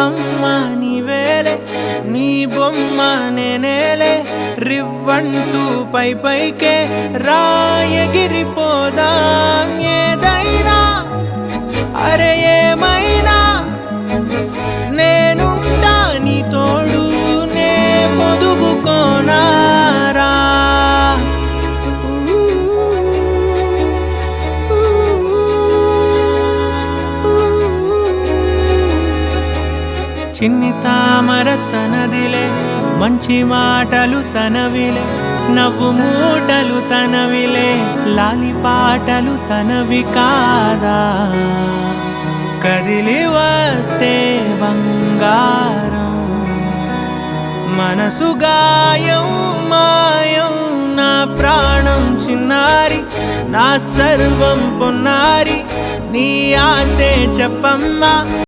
అమ్మ నీవేలే నీ బొమ్మ నేనేలే. రివ్వంటూ పై పైకే రాయగిరిపో చిన్ని తామర తనదిలే మంచి మాటలు తనవిలే నవ్వు మూటలు తనవిలే లాలి పాటలు తనవి కాదా? కదిలి వస్తే బంగారం మనసు గాయం మాయం నా ప్రాణం చిన్నారి నా సర్వం పొన్నారి నీ ఆశే చెప్పమ్మా.